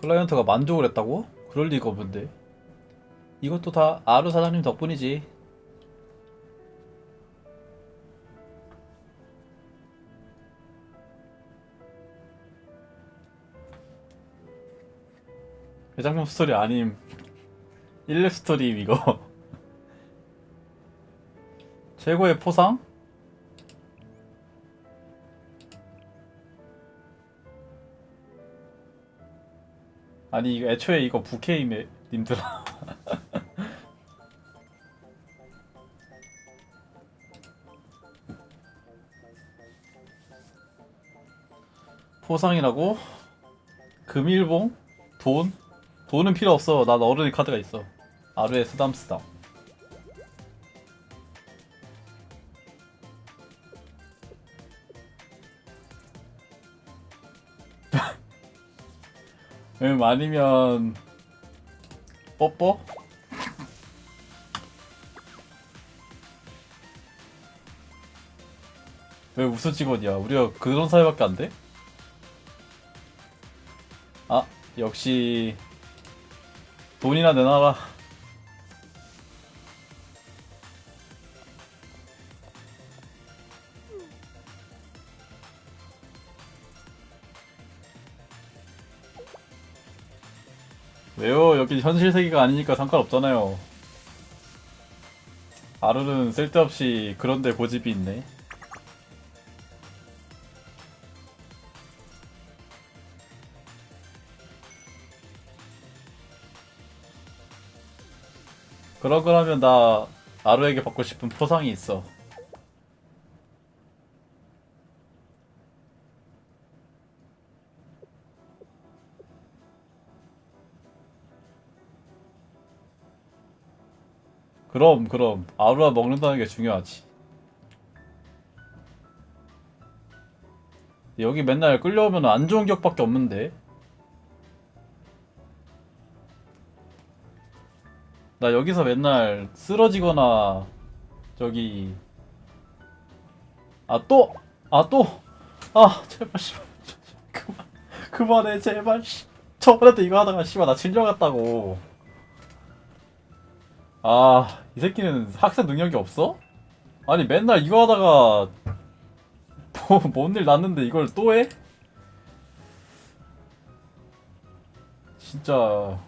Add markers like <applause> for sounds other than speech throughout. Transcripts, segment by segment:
클라이언트가 만족을 했다고? 그럴 리가 없는데. 이것도 다 아루 사장님 덕분이지. 회장품 스토리 아님 1렙 스토리임 이거 <laughs> 최고의 포상? 아니 이거 애초에 이거 부캐임에 님들아 <laughs> 포상이라고? 금일봉? 돈? 돈은 필요 없어 난 어른의 카드가 있어 아루에 쓰담쓰담 음 아니면 뽀뽀? <laughs> 왜 무슨 직원이야? 우리가 그런 사이밖에 안 돼? 아 역시 돈이나 내놔라 왜요? 여기 현실 세계가 아니니까 상관없잖아요. 아루는 쓸데없이 그런데 고집이 있네. 그러 그러면 나 아루에게 받고 싶은 포상이 있어. 그럼 그럼. 아루가 먹는다는 게 중요하지. 여기 맨날 끌려오면 안 좋은 기억밖에 없는데. 나 여기서 맨날 쓰러지거나 저기. 아 또! 아 또! 아 제발 씨발. <laughs> 그만 그만해 제발 씨. 저번에도 이거 하다가 씨발 나 질려갔다고 아 이 새끼는 학생 능력이 없어? 아니 맨날 이거 하다가 뭐 뭔일 났는데 이걸 또 해? 진짜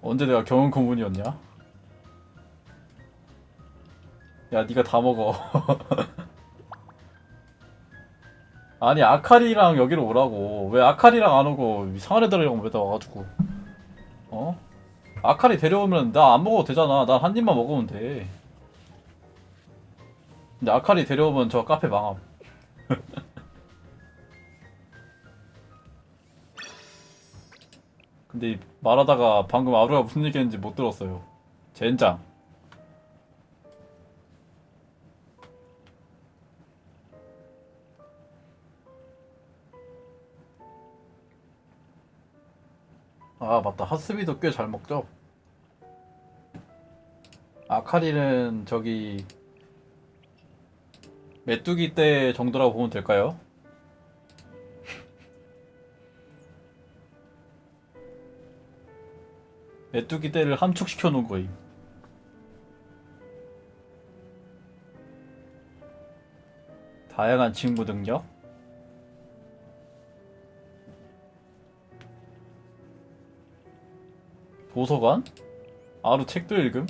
언제 내가 경영 고문이었냐? 야, 네가 다 먹어. <laughs> 아니, 아카리랑 여기로 오라고. 왜 아카리랑 안 오고 이상한 애들이랑 왜다 와가지고. 어? 아카리 데려오면 나 안 먹어도 되잖아. 난 한 입만 먹으면 돼. 근데 아카리 데려오면 저 카페 망함. <laughs> 근데 이- 말하다가 방금 아루가 무슨 얘기 했는지 못 들었어요. 젠장. 아 맞다 하스비도 꽤 잘 먹죠. 아카리는 저기 메뚜기 때 정도라고 보면 될까요? <laughs> 메뚜기 떼를 함축시켜 놓은 거임. 다양한 친구 능력. 도서관? 아루 책도 읽음?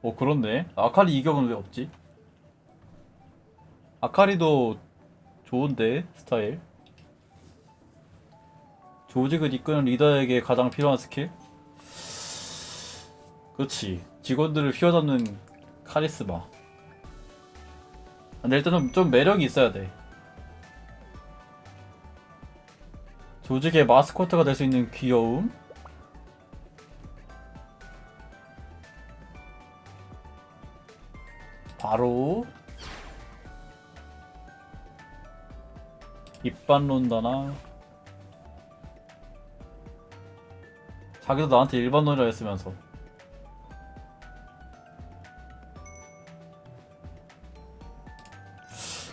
어 그렇네. 아카리 이격은 왜 없지? 아카리도 좋은데 스타일. 조직을 이끄는 리더에게 가장 필요한 스킬? 그렇지. 직원들을 휘어잡는 카리스마. 근데 일단 좀, 좀 매력이 있어야 돼. 조직의 마스코트가 될 수 있는 귀여움. 바로 입반론다나. 자기도 나한테 일반론이라 했으면서.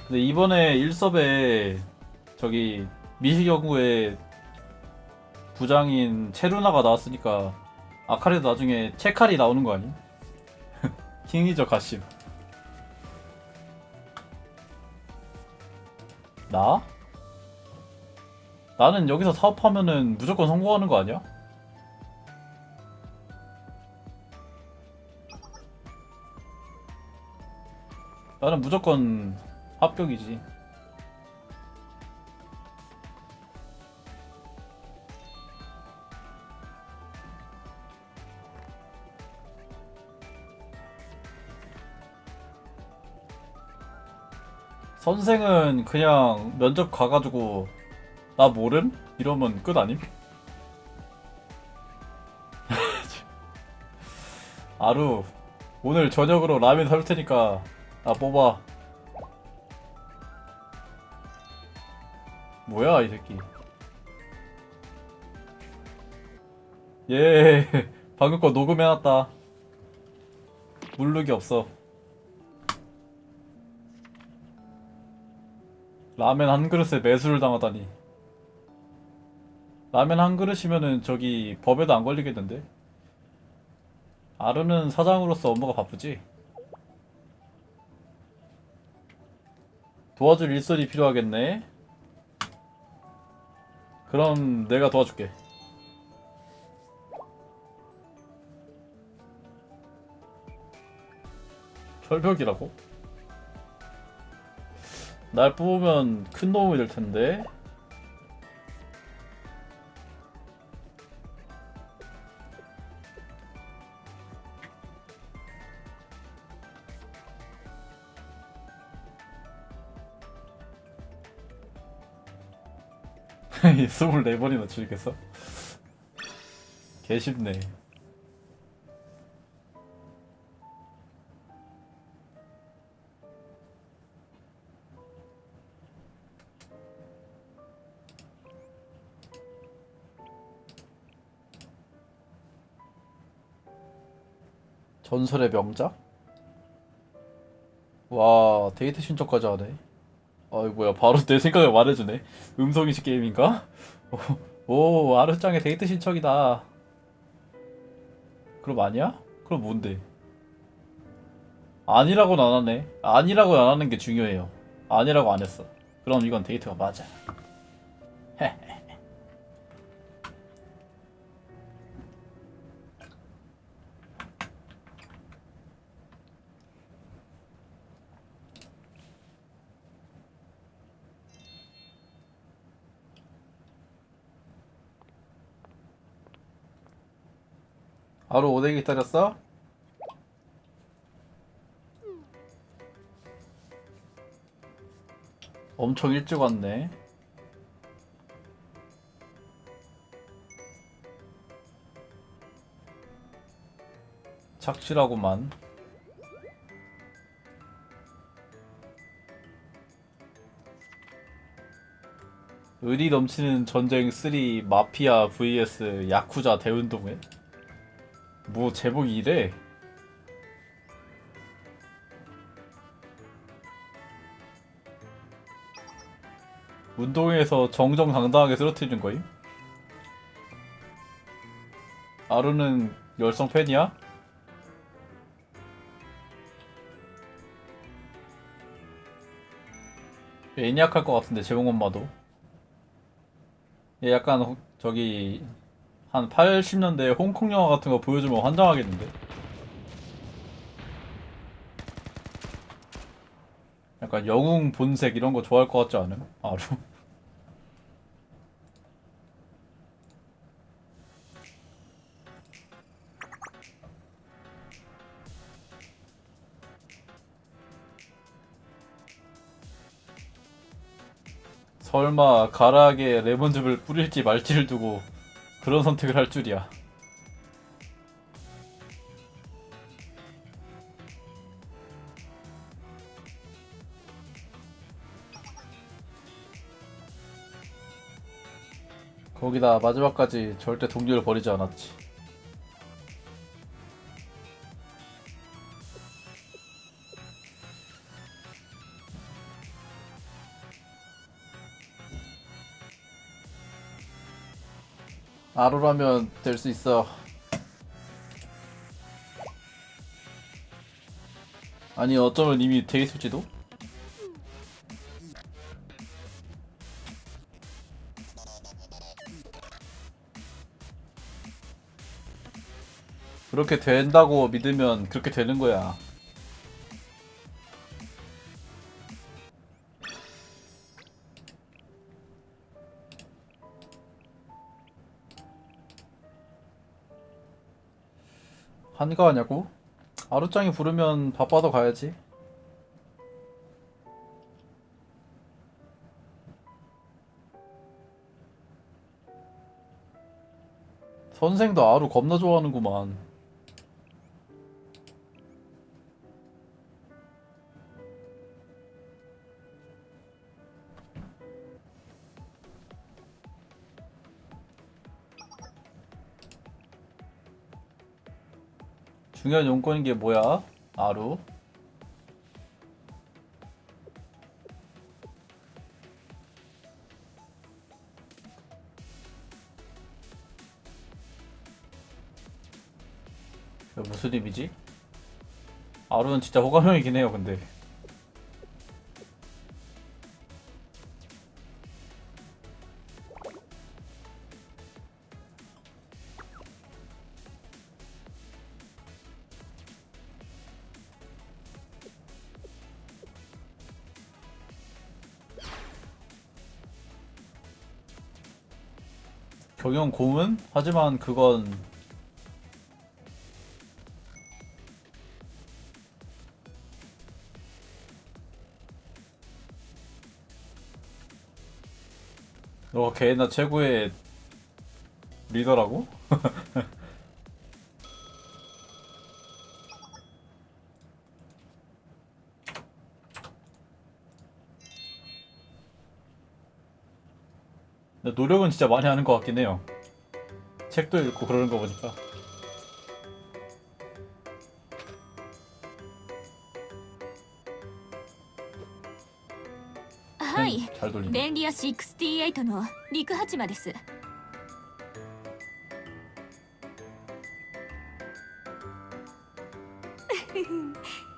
근데 이번에 1섭에 저기 미시경구의 부장인 체루나가 나왔으니까 아카리도 나중에 체칼이 나오는 거 아니? <laughs> 킹이죠 가심. 나? 나는 여기서 사업하면은 무조건 성공하는 거 아니야? 나는 무조건 합격이지. 선생은 그냥 면접 가가지고 나 모름? 이러면 끝 아님? <laughs> 아루 오늘 저녁으로 라면 살 테니까 나 뽑아 뭐야 이 새끼 예 <laughs> 방금 거 녹음해놨다 물룩이 없어 라면 한 그릇에 매수를 당하다니. 라면 한 그릇이면은 저기 법에도 안 걸리겠는데? 아르는 사장으로서 업무가 바쁘지? 도와줄 일손이 필요하겠네. 그럼 내가 도와줄게. 철벽이라고? 날 뽑으면 큰 도움이 될 텐데. <laughs> 스물네 번이나 줄겠어? <laughs> 개쉽네. 전설의 명작? 와 데이트 신청까지 하네 아이 뭐야 바로 내 생각을 말해주네 음성인식 게임인가? 오, 오 아르짱의 데이트 신청이다 그럼 아니야? 그럼 뭔데? 아니라고는 안 하네 아니라고 안 하는 게 중요해요 아니라고 안 했어 그럼 이건 데이트가 맞아 하루 오뎅 기다렸어? 엄청 일찍 왔네. 착실하구만. 의리 넘치는 전쟁 3 마피아 vs 야쿠자 대운동회? 뭐 제목이 이래? 운동회에서 정정당당하게 쓰러뜨리는 거임? 아루는 열성 팬이야? 애니악할 것 같은데 제목만 봐도 얘 약간 호- 저기 한 80년대 홍콩 영화 같은 거 보여주면 환장하겠는데? 약간 영웅 본색 이런 거 좋아할 것 같지 않음? 아루? <laughs> 설마 가락에 레몬즙을 뿌릴지 말지를 두고 그런 선택을 할 줄이야. 거기다 마지막까지 절대 동료를 버리지 않았지. 아로라면 될 수 있어. 아니 어쩌면 이미 돼 있을지도? 그렇게 된다고 믿으면 그렇게 되는 거야. 한가하냐고? 아루짱이 부르면 바빠도 가야지. 선생도 아루 겁나 좋아하는구만. 중요한 용건인 게 뭐야? 아루? 무슨 의미지? 아루는 진짜 호감형이긴 해요, 근데. 경영 고문? 하지만 그건 너가 개나 최고의 리더라고? <laughs> 노력은 진짜 많이 하는 것 같긴 해요. 책도 읽고 그러는 거 보니까. はい、 응, 잘 돌리네. 便利屋68の陸八幡です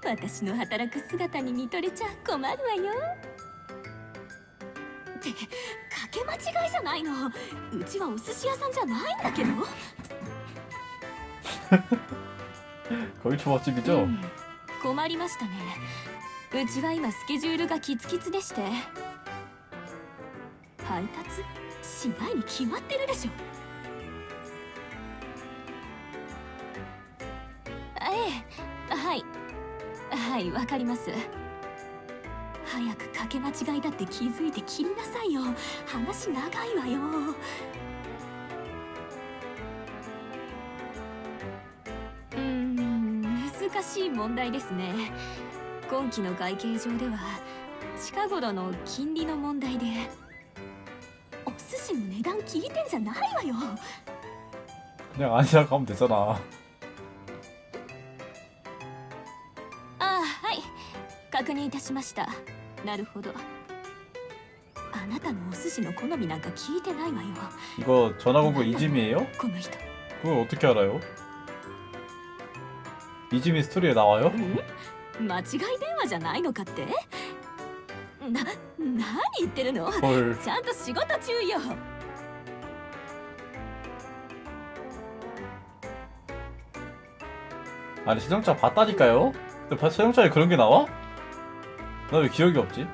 私の働く姿に見とれちゃ困るわよってか <laughs> <laughs> け間違いじゃないのうちはお寿司屋さんじゃないんだけど 거의 초밥집이죠? うん困りましたねうちは今スケジュールがキツキツでして配達しないに決まってるでしょええはいはいわかります 早くかけ間違いだって気づいて切りなさいよ話長いわようーん難しい問題ですね今期の会計上では近頃の金利の問題でお寿司の値段聞いてんじゃないわよ 그냥 아니라고 하면 되잖아. ああはい確認いたしました なるほどあなたのお寿司の好みなんか聞いてないわよ 이거 전화 건 거 이지미예요? この人 그걸 어떻게 알아요? 이지미 스토리에 나와요? ん間違い電話じゃないのかってな何言ってるの 헐. ちゃんと仕事中よ 아니 시정자 봤다니까요? 근데 바- 시정자에 그런 게 나와? 나 왜 기억이 없지?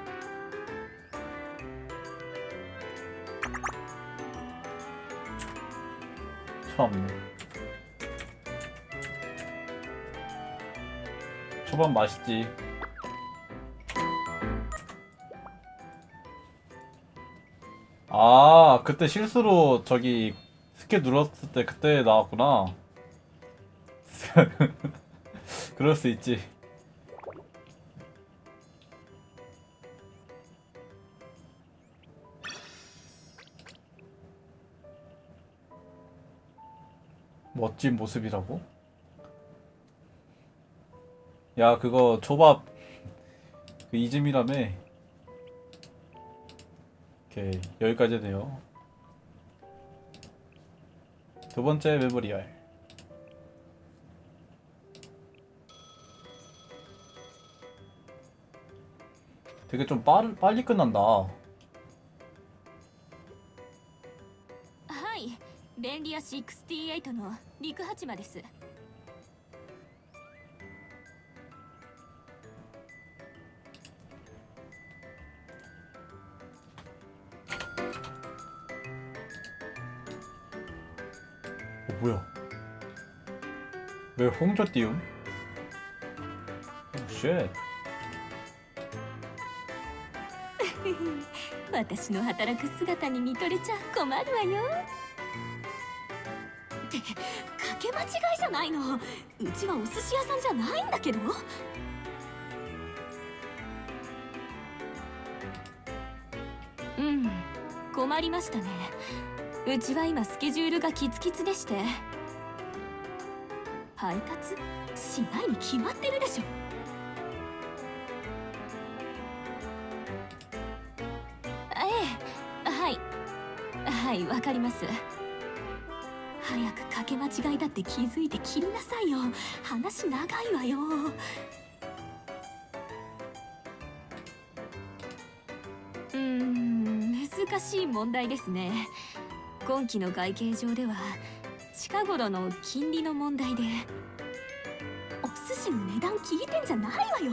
참네 초밥 맛있지 아 그때 실수로 저기 스케 눌렀을 때 그때 나왔구나 <laughs> 그럴 수 있지. 멋진 모습이라고? 야, 그거 초밥 그 이즘이라며. 오케이, 여기까지네요. 두 번째 메모리알. 되게 좀 빠르, 빨리 끝난다. 便利屋68の陸八幡です。 어, 뭐야? 왜 홍조 띄움? 오, 쉣. <laughs> 私の働く姿に見とれちゃ困るわよ ってかけ間違いじゃないの。うちはお寿司屋さんじゃないんだけど。うん困りましたね。うちは今スケジュールがキツキツでして。配達しないに決まってるでしょ。ええはい。はいわかります。け間違いだって気づいて切りなさいよ。話長いわよ。うん難しい問題ですね。今期の外形上では近頃の金利の問題でお寿司の値段聞いてんじゃないわよ。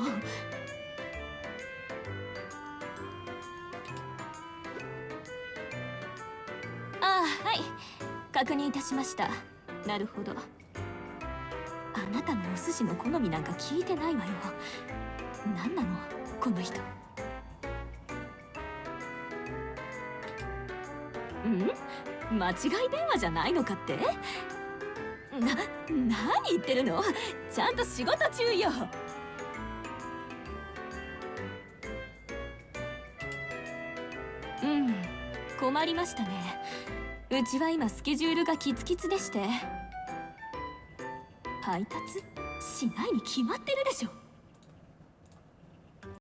ああはい。確認いたしました。なるほど。あなたのお寿司の好みなんか聞いてないわよ。何なの？この人。ん？間違い電話じゃないのかって？な何言ってるの？ちゃんと仕事中よ。うん。困りましたね。うちは今スケジュールがキツキツでして。配達しないに決まってるでしょ。